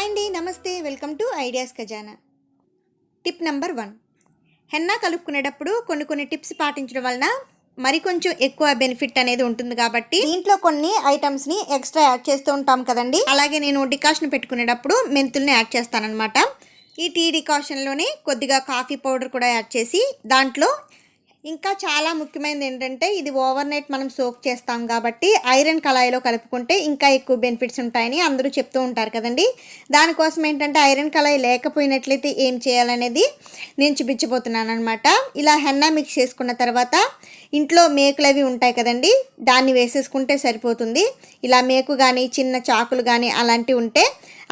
Hi అండి నమస్తే. Welcome to ideas Khazana. Tip number one. Henna కలుపుకునేటప్పుడు కొన్ని కొన్ని టిప్స్ పాటించడం వలన మరి కొంచెం ఎక్కువ బెనిఫిట్ అనేది ఉంటుంది కాబట్టి దీంట్లో కొన్ని ఐటమ్స్ని ఎక్స్ట్రా యాడ్ చేస్తూ ఉంటాం కదండి. అలాగే నేను డికాషన్ పెట్టుకునేటప్పుడు మెంతుల్ని యాడ్ చేస్తానన్నమాట. ఈ టీ డికాషన్లోనే కొద్దిగా కాఫీ పౌడర్ కూడా యాడ్ చేసి దాంట్లో ఇంకా చాలా ముఖ్యమైనది ఏంటంటే ఇది ఓవర్ నైట్ మనం సోక్ చేస్తాం కాబట్టి ఐరన్ కళాయిలో కలుపుకుంటే ఇంకా ఎక్కువ బెనిఫిట్స్ ఉంటాయని అందరూ చెప్తూ ఉంటారు కదండి. దానికోసం ఏంటంటే ఐరన్ కళాయి లేకపోయినట్లయితే ఏం చేయాలనేది నేను చూపించబోతున్నాను అనమాట ఇలా హెన్నా మిక్స్ చేసుకున్న తర్వాత ఇంట్లో మేకులు అవి ఉంటాయి కదండి దాన్ని వేసేసుకుంటే సరిపోతుంది. ఇలా మేకు కానీ చిన్న చాకులు కానీ అలాంటివి ఉంటే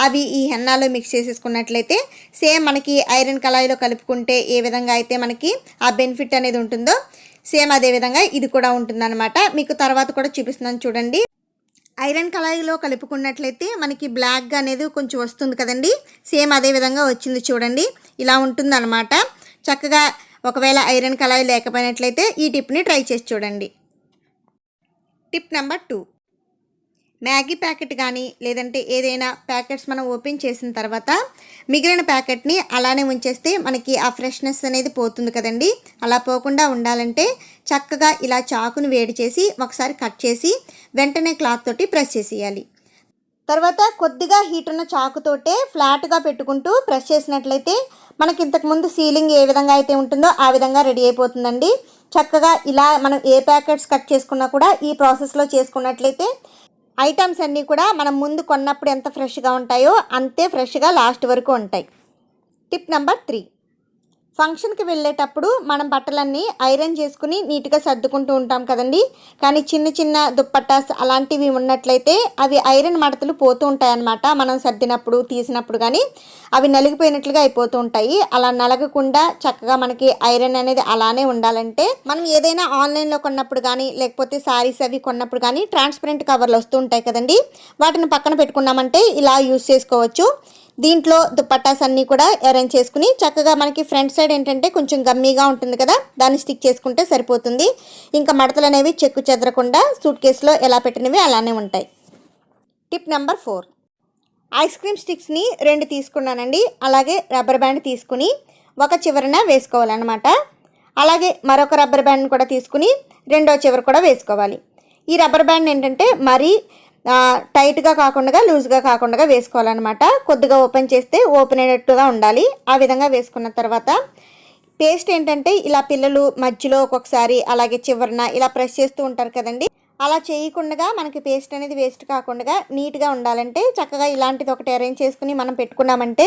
అవి ఈ హెన్నాలో మిక్స్ చేసేసుకున్నట్లయితే సేమ్ మనకి ఐరన్ కళాయిలో కలుపుకుంటే ఏ విధంగా అయితే మనకి ఆ బెనిఫిట్ అనేది ఉంటుందో సేమ్ అదే విధంగా ఇది కూడా ఉంటుందన్నమాట. మీకు తర్వాత కూడా చూపిస్తున్నాను చూడండి. ఐరన్ కళాయిలో కలుపుకున్నట్లయితే మనకి బ్లాక్గా అనేది కొంచెం వస్తుంది కదండి. సేమ్ అదే విధంగా వచ్చింది చూడండి. ఇలా ఉంటుందన్నమాట. చక్కగా ఒకవేళ ఐరన్ కళాయి లేకపోయినట్లయితే ఈ టిప్ని ట్రై చేసి చూడండి. Tip number two Maggi packet కానీ లేదంటే ఏదైనా ప్యాకెట్స్ మనం ఓపెన్ చేసిన తర్వాత మిగిలిన ప్యాకెట్ని అలానే ఉంచేస్తే మనకి ఆ ఫ్రెష్నెస్ అనేది పోతుంది కదండి. అలా పోకుండా ఉండాలంటే చక్కగా ఇలా చాకును వేడి చేసి ఒకసారి కట్ చేసి వెంటనే క్లాత్ తోటి ప్రెస్ చేసేయాలి. తర్వాత కొద్దిగా హీట్ ఉన్న చాకుతోటే ఫ్లాట్గా పెట్టుకుంటూ ప్రెస్ చేసినట్లయితే మనకి ఇంతకుముందు సీలింగ్ ఏ విధంగా అయితే ఉంటుందో ఆ విధంగా రెడీ అయిపోతుందండి. చక్కగా ఇలా మనం ఏ ప్యాకెట్స్ కట్ చేసుకున్నా కూడా ఈ ప్రాసెస్లో చేసుకున్నట్లయితే ఐటమ్స్ అన్నీ కూడా మనం ముందు కొన్నప్పుడు ఎంత ఫ్రెష్గా ఉంటాయో అంతే ఫ్రెష్గా లాస్ట్ వరకు ఉంటాయి. టిప్ నెంబర్ త్రీ ఫంక్షన్కి వెళ్ళేటప్పుడు మనం బట్టలన్నీ ఐరన్ చేసుకుని నీట్గా సర్దుకుంటూ ఉంటాం కదండి. కానీ చిన్న చిన్న దుప్పట్టాస్ అలాంటివి ఉన్నట్లయితే అవి ఐరన్ మడతలు పోతూ ఉంటాయి అన్నమాట మనం సర్దినప్పుడు తీసినప్పుడు కానీ అవి నలిగిపోయినట్లుగా అయిపోతూ ఉంటాయి. అలా నలగకుండా చక్కగా మనకి ఐరన్ అనేది అలానే ఉండాలంటే మనం ఏదైనా ఆన్లైన్లో కొన్నప్పుడు కానీ లేకపోతే శారీస్ అవి కొన్నప్పుడు కానీ ట్రాన్స్పరెంట్ కవర్లు వస్తూ ఉంటాయి కదండి. వాటిని పక్కన పెట్టుకున్నామంటే ఇలా యూస్ చేసుకోవచ్చు. దీంట్లో దుపట్టాస్ అన్నీ కూడా అరేంజ్ చేసుకుని చక్కగా మనకి ఫ్రంట్ సైడ్ ఏంటంటే కొంచెం గమ్మీగా ఉంటుంది కదా దాన్ని స్టిక్ చేసుకుంటే సరిపోతుంది. ఇంకా మడతలు అనేవి చెక్కు చెదరకుండా సూట్ కేసులో ఎలా పెట్టినవి అలానే ఉంటాయి. Tip number four ice cream స్టిక్స్ని రెండు తీసుకున్నానండి. అలాగే రబ్బర్ బ్యాండ్ తీసుకుని ఒక చివరన వేసుకోవాలన్నమాట. అలాగే మరొక రబ్బర్ బ్యాండ్ని కూడా తీసుకుని రెండో చివర కూడా వేసుకోవాలి. ఈ రబ్బర్ బ్యాండ్ ఏంటంటే మరీ టైట్గా కాకుండా లూజ్గా కాకుండా వేసుకోవాలన్నమాట. కొద్దిగా ఓపెన్ చేస్తే ఓపెన్ అయినట్టుగా ఉండాలి. ఆ విధంగా వేసుకున్న తర్వాత పేస్ట్ ఏంటంటే ఇలా పిల్లలు మధ్యలో ఒక్కొక్కసారి అలాగే చివరన ఇలా ప్రెస్ చేస్తూ ఉంటారు కదండి. అలా చేయకుండా మనకి పేస్ట్ అనేది వేస్ట్ కాకుండా నీట్గా ఉండాలంటే చక్కగా ఇలాంటిది ఒకటి అరేంజ్ చేసుకుని మనం పెట్టుకున్నామంటే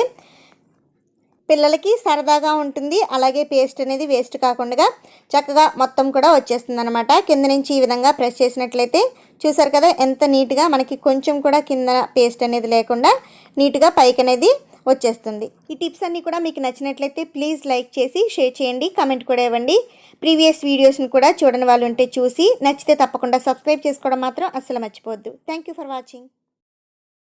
పిల్లలకి సరదాగా ఉంటుంది. అలాగే పేస్ట్ అనేది వేస్ట్ కాకుండా చక్కగా మొత్తం కూడా వచ్చేస్తుంది అనమాట కింద నుంచి ఈ విధంగా ప్రెస్ చేసినట్లయితే చూసారు కదా ఎంత నీట్గా మనకి కొంచెం కూడా కింద పేస్ట్ అనేది లేకుండా నీట్గా పైకి అనేది వచ్చేస్తుంది. ఈ టిప్స్ అన్నీ కూడా మీకు నచ్చినట్లయితే ప్లీజ్ లైక్ చేసి షేర్ చేయండి కమెంట్ కూడా ఇవ్వండి. ప్రీవియస్ వీడియోస్ని కూడా చూడని వాళ్ళు ఉంటే చూసి నచ్చితే తప్పకుండా సబ్స్క్రైబ్ చేసుకోవడం మాత్రం అస్సలు మర్చిపోవద్దు. Thank you for watching.